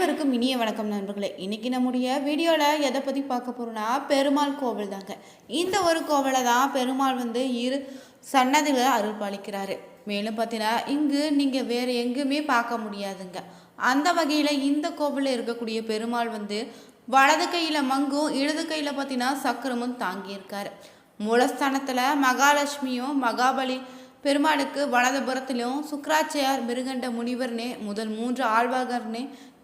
அனைவருக்கும் இனிய வணக்கம் நண்பர்களே. இன்றைக்கி நம்முடைய வீடியோவில் எதை பற்றி பார்க்க போகிறோம்னா பெருமாள் கோவில் தாங்க. இந்த ஒரு கோவிலை தான் பெருமாள் வந்து இரு சன்னதிகளை அருள் பாலிக்கிறாரு மேலும் பார்த்தீங்கன்னா இங்கு நீங்கள் வேறு எங்கேயுமே பார்க்க முடியாதுங்க. அந்த வகையில் இந்த கோவிலில் இருக்கக்கூடிய பெருமாள் வந்து வலது கையில் மங்கும் இடது கையில் பார்த்தீங்கன்னா சக்கரமும் தாங்கியிருக்காரு. மூலஸ்தானத்தில் மகாலட்சுமியும் மகாபலி பெருமாளுக்கு வலதுபுறத்திலும் சுக்கராச்சியார் மிருகண்ட முனிவர்னே முதல் மூன்று ஆழ்வாகர்னே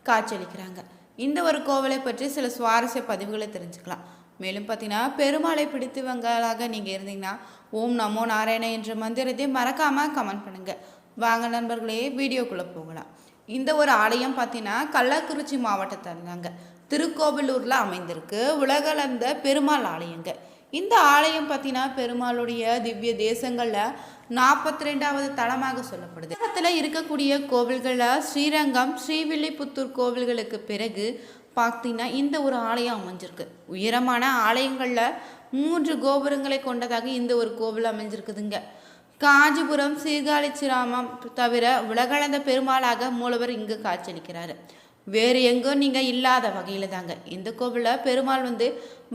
காட்சியளிக்கிறாங்க. இந்த ஒரு கோவிலை பற்றி சில சுவாரஸ்ய பதிவுகளை தெரிஞ்சுக்கலாம். மேலும் பார்த்தீங்கன்னா பெருமாளை பிடித்தவங்களாக நீங்கள் இருந்தீங்கன்னா ஓம் நமோ நாராயண என்ற மந்திரத்தை மறக்காமல் கமெண்ட் பண்ணுங்கள் வாங்க நண்பர்களே வீடியோக்குள்ளே போகலாம். இந்த ஒரு ஆலயம் பார்த்தீங்கன்னா கள்ளக்குறிச்சி மாவட்டத்தில் இருந்தாங்க திருக்கோவிலூரில் அமைந்திருக்கு. உலகளந்த பெருமாள் ஆலயங்க. இந்த ஆலயம் பார்த்தீங்கன்னா பெருமாளுடைய திவ்ய தேசங்களில் நாற்பத்தி ரெண்டாவது தளமாக சொல்லப்படுது. பக்கத்தில் இருக்கக்கூடிய கோவில்களில் ஸ்ரீரங்கம் ஸ்ரீவில்லிபுத்தூர் கோவில்களுக்கு பிறகு பார்த்தீங்கன்னா இந்த ஒரு ஆலயம் அமைஞ்சிருக்கு. உயரமான ஆலயங்களில் மூன்று கோபுரங்களை கொண்டதாக இந்த ஒரு கோவில் அமைஞ்சிருக்குதுங்க. காஞ்சிபுரம் சீர்காழிச்சிராமம் தவிர உலகளந்த பெருமாளாக மூலவர் இங்கு காட்சியளிக்கிறாரு. வேறு எங்கும் நீங்கள் இல்லாத வகையில் தாங்க இந்த கோவிலில் பெருமாள் வந்து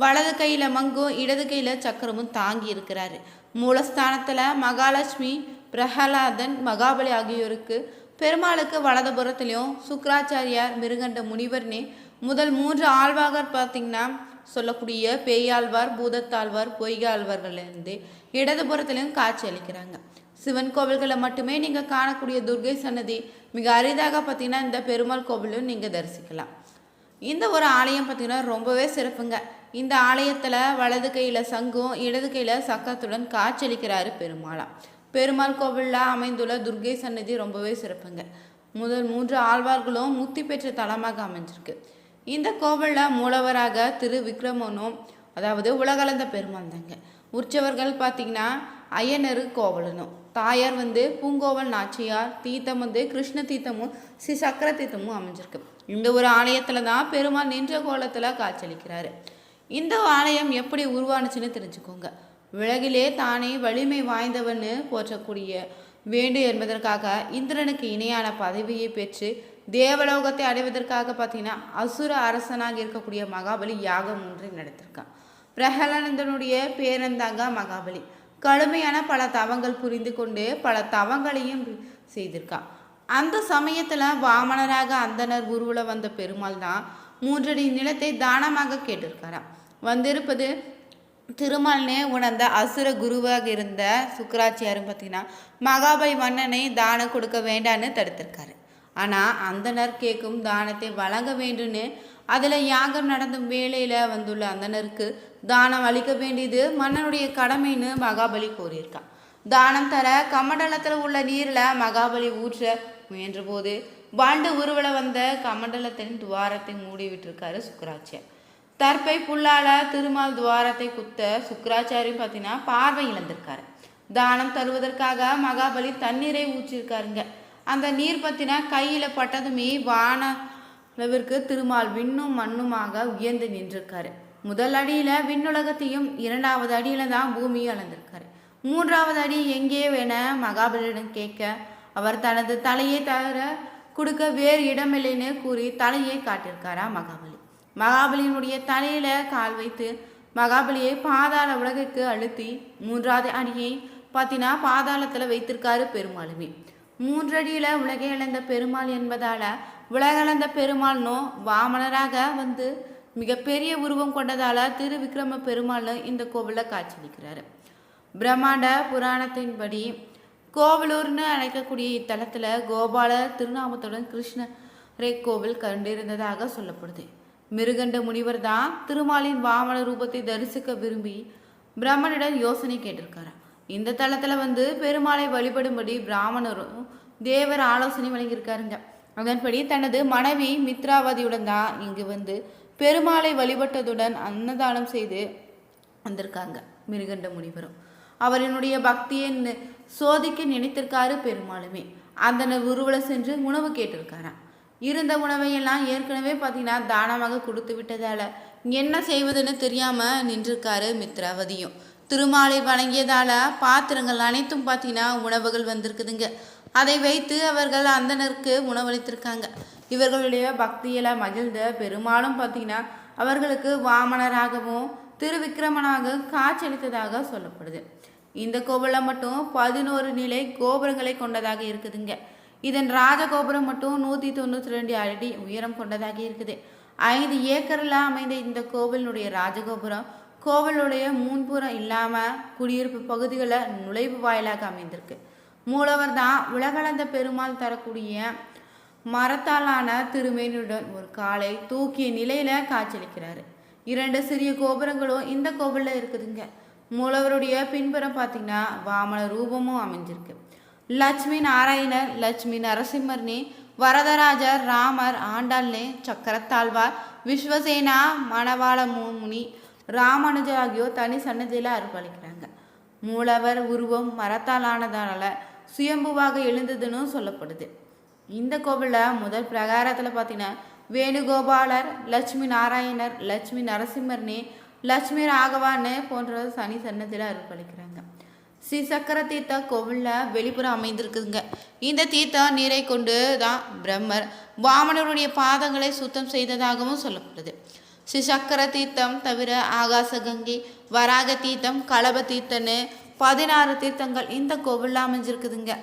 வலது கையில் மங்கும் இடது கையில் சக்கரமும் தாங்கி இருக்கிறாரு. மூலஸ்தானத்தில் மகாலட்சுமி பிரகலாதன் மகாபலி ஆகியோருக்கு பெருமாளுக்கு வலதுபுறத்துலேயும் சுக்கராச்சாரியார் மிருகண்ட முனிவர்னே முதல் மூன்று ஆழ்வாகர் பார்த்திங்கன்னா சொல்லக்கூடிய பேயாழ்வார் பூதத்தாழ்வார் பொய்காழ்வார்களிருந்து இடதுபுறத்திலையும் காட்சி அளிக்கிறாங்க. சிவன் கோவில்களில் மட்டுமே நீங்கள் காணக்கூடிய துர்கை சன்னதி மிக அரிதாக பார்த்தீங்கன்னா இந்த பெருமாள் கோவிலும் நீங்கள் தரிசிக்கலாம். இந்த ஒரு ஆலயம் பார்த்தீங்கன்னா ரொம்பவே சிறப்புங்க. இந்த ஆலயத்தில் வலது கையில் சங்கும் இடது கையில் சக்கரத்துடன் காட்சியளிக்கிறாரு பெருமாளாம் பெருமாள் கோவிலில் அமைந்துள்ள துர்கை சன்னதி ரொம்பவே சிறப்புங்க. முதல் மூன்று ஆழ்வார்களும் முத்தி பெற்ற தலமாக அமைஞ்சிருக்கு. இந்த கோவிலில் மூலவராக திரு விக்ரமனும் அதாவது உலகளந்த பெருமாள் தாங்க. உற்சவர்கள் பார்த்தீங்கன்னா ஐயனரு கோவலனும். தாயார் வந்து பூங்கோவல் நாச்சியார் தீர்த்தம் வந்து கிருஷ்ண தீர்த்தமும் ஸ்ரீ சக்கர தீர்த்தமும் அமைஞ்சிருக்கு. இந்த ஒரு ஆலயத்தில் தான் பெருமாள் நின்ற கோலத்தில் காட்சியளிக்கிறாரு. இந்த ஆலயம் எப்படி உருவானுச்சுன்னு தெரிஞ்சுக்கோங்க. உலகிலே தானே வலிமை வாய்ந்தவன்னு போற்றக்கூடிய வேண்டு என்பதற்காக இந்திரனுக்கு இணையான பதவியை பெற்று தேவலோகத்தை அடைவதற்காக பார்த்தீங்கன்னா அசுர அரசனாக இருக்கக்கூடிய மகாபலி யாகம் ஒன்றை நடத்திருக்கான். பிரகலானந்தனுடைய பேரந்தாங்க மகாபலி. கடுமையான பல தவங்கள் புரிந்து கொண்டு பல தவங்களையும் செய்திருக்கான் அந்த சமயத்தில் வாமனராக அந்தனர் உருவில் வந்த பெருமாள் தான் மூன்றடி நிலத்தை தானமாக கேட்டிருக்காராம் வந்திருப்பது திருமால்னே உணர்ந்த அசுர குருவாக இருந்த சுக்கராச்சியாரும் பார்த்தீங்கன்னா மகாபலி மன்னனை தானம் கொடுக்க வேண்டான்னு தடுத்திருக்காரு. ஆனால் அந்தனர் கேட்கும் தானத்தை வழங்க வேண்டும்னு அதில் யாகம் நடந்த வேலையில் வந்துள்ள அந்தனருக்கு தானம் அளிக்க வேண்டியது மன்னனுடைய கடமைன்னு மகாபலி கூறியிருக்கான். தானம் தர கமண்டலத்தில் உள்ள நீரில் மகாபலி ஊற்ற முயன்றபோது பாண்டு உருவல வந்த கமண்டலத்தின் துவாரத்தை மூடி விட்டிருக்காரு சுக்கராச்சியார் தற்பை புல்லால திருமால் துவாரத்தை குத்த சுக்கராச்சாரியும் பார்த்தீங்கன்னா பார்வை இழந்திருக்காரு. தானம் தருவதற்காக மகாபலி தண்ணீரை ஊற்றிருக்காருங்க. அந்த நீர் பத்தினா கையில் பட்டதுமே வான அளவிற்கு திருமால் விண்ணும் மண்ணுமாக உயர்ந்து நின்றிருக்காரு. முதல் அடியில் விண்ணுலகத்தையும் இரண்டாவது அடியில் தான் பூமியும் அளந்திருக்காரு. மூன்றாவது அடி எங்கே வேண மகாபலியிடம் கேட்க அவர் தனது தலையை தவிர கொடுக்க வேறு இடமில்லைன்னு கூறி தலையை காட்டியிருக்காரா மகாபலி. மகாபலியினுடைய தலையில கால் வைத்து மகாபலியை பாதாள உலகிற்கு அழுத்தி மூன்றாவது அடியை பார்த்தீங்கன்னா பாதாளத்தில் வைத்திருக்காரு பெருமாளுமே. மூன்றடியில் உலகை இழந்த பெருமாள் என்பதால் உலகளந்த பெருமாள்னோ வாமனராக வந்து மிகப்பெரிய உருவம் கொண்டதால் திரு விக்ரம பெருமாள் இந்த கோவிலில் காட்சியளிக்கிறாரு. பிரம்மாண்ட புராணத்தின்படி கோவலூர்னு அழைக்கக்கூடிய இத்தலத்தில் கோபால திருநாமத்துடன் கிருஷ்ணரை கோவில் கண்டிருந்ததாக சொல்லப்படுது. மிருகண்ட முனிவர் தான் திருமாலின் வாமன ரூபத்தை தரிசிக்க விரும்பி பிரம்மனிடம் யோசனை கேட்டிருக்காரு இந்த தலத்தில் வந்து பெருமாளை வழிபடும்படி பிராமணரும் தேவர் ஆலோசனை வழங்கியிருக்காருங்க. அதன்படி தனது மனைவி மித்ராவதியுடன் தான் இங்கு வந்து பெருமாளை வழிபட்டதுடன் அன்னதானம் செய்து வந்திருக்காங்க. மிருகண்ட முனிவரும். அவரினுடைய பக்தியை சோதிக்க நினைத்திருக்காரு பெருமாளுமே. அந்த உருவல சென்று உணவு கேட்டிருக்காராம். இருந்த உணவையெல்லாம் ஏற்கனவே பார்த்தீங்கன்னா தானமாக கொடுத்து விட்டதால என்ன செய்வதுன்னு தெரியாம நின்றிருக்காரு மித்ராவதியும். திருமாலை வணங்கியதால பாத்திரங்கள் அனைத்தும் பார்த்தீங்கன்னா உணவுகள் வந்திருக்குதுங்க. அதை வைத்து அவர்கள் அந்தனருக்கு உணவளித்திருக்காங்க. இவர்களுடைய பக்தியில் மகிழ்ந்த பெருமாளும் பார்த்தீங்கன்னா அவர்களுக்கு வாமனராகவும் திருவிக்கிரமனாக காட்சியளித்ததாக சொல்லப்படுது. இந்த கோவிலில் மட்டும் பதினோரு நிலை கோபுரங்களை கொண்டதாக இருக்குதுங்க. இதன் ராஜகோபுரம் மட்டும் நூற்றி தொண்ணூற்றி ரெண்டு அடி உயரம் கொண்டதாக இருக்குது. ஐந்து ஏக்கரில் அமைந்த இந்த கோவிலினுடைய ராஜகோபுரம் கோவிலுடைய முன்புறம் இல்லாமல் குடியிருப்பு பகுதிகளை நுழைவு வாயிலாக அமைந்திருக்கு. மூலவர் தான் உலகளந்த பெருமாள் தரக்கூடிய மரத்தாலான திருமேனியுடன் ஒரு காலை தூக்கிய நிலையில காய்ச்சலிக்கிறாரு இரண்டு சிறிய கோபுரங்களும் இந்த கோவிலில் இருக்குதுங்க. மூலவருடைய பின்புறம் பார்த்தீங்கன்னா வாமன ரூபமும் அமைஞ்சிருக்கு. லட்சுமி நாராயணர் லட்சுமி நரசிம்மர்னி வரதராஜர் ராமர் ஆண்டாள்னே சக்கரத்தாழ்வார் விஸ்வசேனா மணவாள முனி ராமானுஜர் ஆகியோர் தனி சன்னதியில் அர்ப்பணிக்கிறாங்க மூலவர் உருவம் மரத்தால் ஆனதால சுயம்புவாக எழுந்ததுன்னு சொல்லப்படுது. இந்த கோவிலில் முதல் பிரகாரத்தில் பார்த்தீங்கன்னா வேணுகோபாலர் லட்சுமி நாராயணர் லட்சுமி நரசிம்மர்னி லட்சுமி ராகவான்னு போன்ற சனி சன்னதியில் அருப்பளிக்கிறாங்க ஸ்ரீ சக்கர தீர்த்த கோவிலில் வெளிப்புறம் அமைந்திருக்குதுங்க. இந்த தீர்த்தம் நீரை கொண்டு தான் பிரம்மர் வாமனருடைய பாதங்களை சுத்தம் செய்ததாகவும் சொல்லப்படுது. ஸ்ரீ சக்கர தீர்த்தம் தவிர ஆகாச கங்கை வராக தீர்த்தம் கலப தீர்த்தன்னு பதினாறு தீர்த்தங்கள் இந்த கோவிலில் அமைஞ்சிருக்குதுங்க.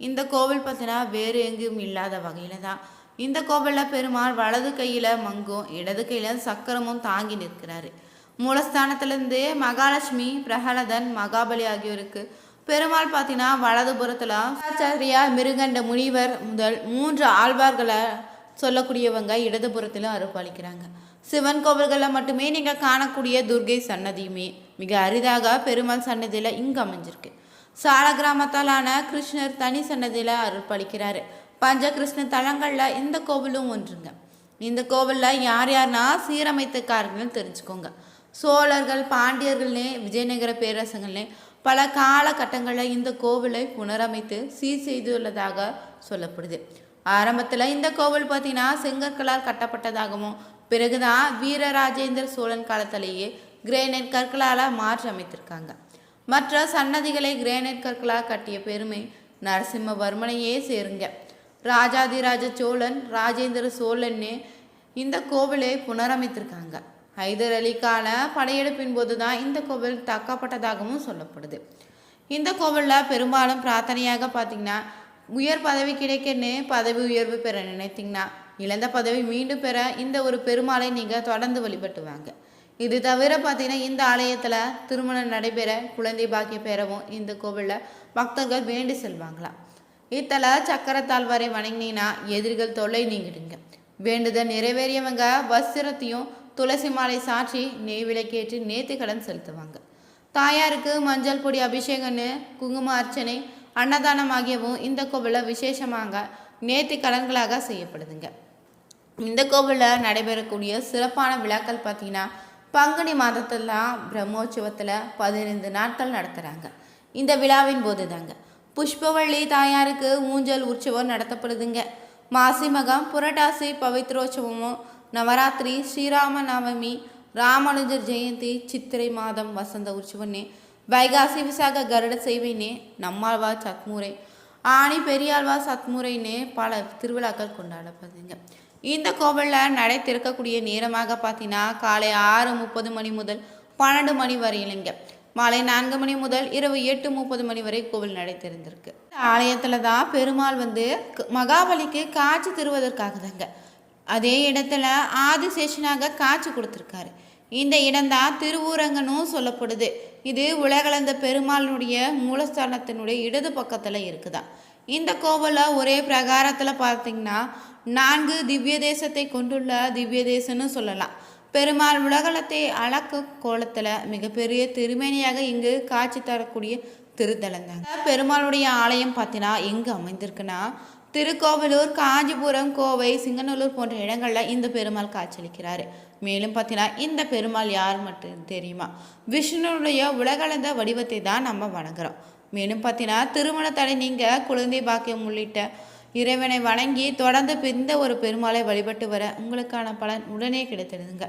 இந்த கோவில் பார்த்தீங்கன்னா வேறு எங்கேயும் இல்லாத வகையில் தான் இந்த கோவிலில் பெருமாள் வலது கையில் மங்கும் இடது கையில் சக்கரமும் தாங்கி நிற்கிறாரு. மூலஸ்தானத்திலேருந்து மகாலட்சுமி பிரகலதன் மகாபலி ஆகியோருக்கு பெருமாள் பார்த்தீங்கன்னா வலதுபுறத்தில் ஆச்சாரியா மிருகண்ட முனிவர் முதல் மூன்று ஆழ்வார்களை சொல்லக்கூடியவங்க இடதுபுறத்திலும் அறுப்பளிக்கிறாங்க சிவன் கோவில்களில் மட்டுமே நீங்கள் காணக்கூடிய துர்கை சன்னதியுமே மிக அரிதாக பெருமாள் சன்னதியில் இங்கு அமைஞ்சிருக்கு. சால கிராமத்தாலான கிருஷ்ணர் தனி சன்னதியில் அருள்பளிக்கிறாரு. பஞ்ச கிருஷ்ண தலங்களில் இந்த கோவிலும் ஒன்றுங்க. இந்த கோவிலில் யார் யார்னா சீரமைத்துக்காரங்கன்னு தெரிஞ்சுக்கோங்க. சோழர்கள் பாண்டியர்கள்னே விஜயநகர பேரரசங்கள்னே பல காலகட்டங்களில் இந்த கோவிலை புனரமைத்து சீர் செய்துள்ளதாக சொல்லப்படுது. ஆரம்பத்தில் இந்த கோவில் பார்த்தீங்கன்னா செங்கற்களால் கட்டப்பட்டதாகவும் பிறகுதான் வீரராஜேந்திர சோழன் காலத்திலேயே கிரேனைட் கற்களால் மாற்றி அமைத்திருக்காங்க. மற்ற சன்னதிகளை கிரேனைட் கற்களாக கட்டிய பெருமை நரசிம்மவர்மனையே சேருங்க. ராஜாதிராஜ சோழன் ராஜேந்திர சோழன்னு இந்த கோவிலை புனரமைத்திருக்காங்க. ஹைதர் அலிக்கான படையெடுப்பின் போது தான் இந்த கோவில் தக்கப்பட்டதாகவும் சொல்லப்படுது. இந்த கோவிலில் பெரும்பாலும் பிரார்த்தனையாக பார்த்தீங்கன்னா உயர் பதவி கிடைக்கன்னு பதவி உயர்வு பெற நினைத்தீங்கன்னா இழந்த பதவி மீண்டும் பெற இந்த ஒரு பெருமாளை நீங்கள் தொடர்ந்து வழிபட்டு வாங்க இது தவிர பார்த்தீங்கன்னா இந்த ஆலயத்தில் திருமணம் நடைபெற குழந்தை பாக்கிய பெறவும் இந்த கோவிலில் பக்தர்கள் வேண்டி செல்வாங்களாம் இத்தல சக்கரத்தாழ்வாரை வணங்கினீங்கன்னா எதிரிகள் தொல்லை நீங்கிடுங்க. வேண்டுதல் நிறைவேறியவங்க வஸ்திரத்தையும் துளசி மாலை சாற்றி நெய் விளக்கேற்றி நேத்து கடன் செலுத்துவாங்க. தாயாருக்கு மஞ்சள் பொடி அபிஷேகம்னு குங்கும அர்ச்சனை அன்னதானம் ஆகியவும் இந்த கோவிலில் விசேஷமாக நேர்த்தி கடன்களாக செய்யப்படுதுங்க. இந்த கோவிலில் நடைபெறக்கூடிய சிறப்பான விழாக்கள் பார்த்தீங்கன்னா பங்குனி மாதத்தில் தான் பிரம்மோற்சவத்தில் பதினைந்து நாட்கள் நடத்துகிறாங்க இந்த விழாவின் போது தாங்க புஷ்பவள்ளி தாயாருக்கு ஊஞ்சல் உற்சவம் நடத்தப்படுதுங்க. மாசி மகம் புரட்டாசி பவித்ரோற்சவமும் நவராத்திரி ஸ்ரீராம நவமி ராமானுஜர் ஜெயந்தி சித்திரை மாதம் வசந்த உற்சவன்னே வைகாசி விசாக கருட சேவைனே நம்மாழ்வா சத்முறை ஆணி பெரியாழ்வா சத்முறைன்னே பல திருவிழாக்கள் கொண்டாடப்படுதுங்க. இந்த கோவிலில் நடை திறக்கக்கூடிய நேரமாக பார்த்தீங்கன்னா காலை ஆறு முப்பது மணி முதல் பன்னெண்டு மணி வரையிலுங்க மாலை நான்கு மணி முதல் இரவு எட்டு முப்பது மணி வரை கோவில் நடை திறந்திருக்கு ஆலயத்தில் தான் பெருமாள் வந்து மகாபலிக்கு காட்சி தருவதற்காக தாங்க அதே இடத்துல ஆதிசேஷனாக காட்சி கொடுத்துருக்காரு. இந்த இடம்தான் திருவூரங்கனும் சொல்லப்படுது. இது உலகளந்த பெருமாளினுடைய மூலஸ்தானத்தினுடைய இடது பக்கத்தில் இருக்குதான். இந்த கோவிலில் ஒரே பிரகாரத்தில் பார்த்தீங்கன்னா நான்கு திவ்ய தேசத்தை கொண்டுள்ள திவ்ய தேசம்னு சொல்லலாம். பெருமாள் உலகளத்தை அளக்க கோலத்தில் மிகப்பெரிய திருமேனியாக இங்கு காட்சி தரக்கூடிய திருத்தலம் தாங்க பெருமாளுடைய ஆலயம் பார்த்தீங்கன்னா எங்கே அமைந்திருக்குன்னா திருக்கோவிலூர் காஞ்சிபுரம் கோவை சிங்கநல்லூர் போன்ற இடங்களில் இந்த பெருமாள் காட்சியளிக்கிறார். மேலும் பார்த்தீங்கன்னா இந்த பெருமாள் யார் மட்டும் தெரியுமா? விஷ்ணுனுடைய உலகளந்த வடிவத்தை தான் நம்ம வணங்குறோம். மேலும் பார்த்தீங்கன்னா திருமண தடை நீங்கள் குழந்தை பாக்கியம் உள்ளிட்ட இறைவனை வணங்கி தொடர்ந்து பிந்த ஒரு பெருமாளை வழிபட்டு வர உங்களுக்கான பலன் உடனே கிடைத்திடுதுங்க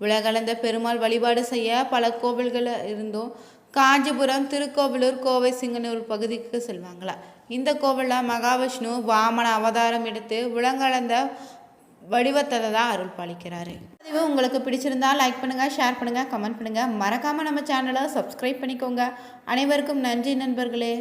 உலகளந்த பெருமாள் வழிபாடு செய்ய பல கோவில்கள் இருந்தும் காஞ்சிபுரம் திருக்கோவிலூர் கோவை சிங்கனூர் பகுதிக்கு செல்வாங்களா? இந்த கோவிலில் மகாவிஷ்ணு வாமன அவதாரம் எடுத்து உலகளந்த வடிவத்தை தான் அருள் பாலிக்கிறாரு. இது உங்களுக்கு பிடிச்சிருந்தா லைக் பண்ணுங்கள் ஷேர் பண்ணுங்கள் கமெண்ட் பண்ணுங்கள் மறக்காமல் நம்ம சேனலை சப்ஸ்கிரைப் பண்ணிக்கோங்க. அனைவருக்கும் நன்றி நண்பர்களே.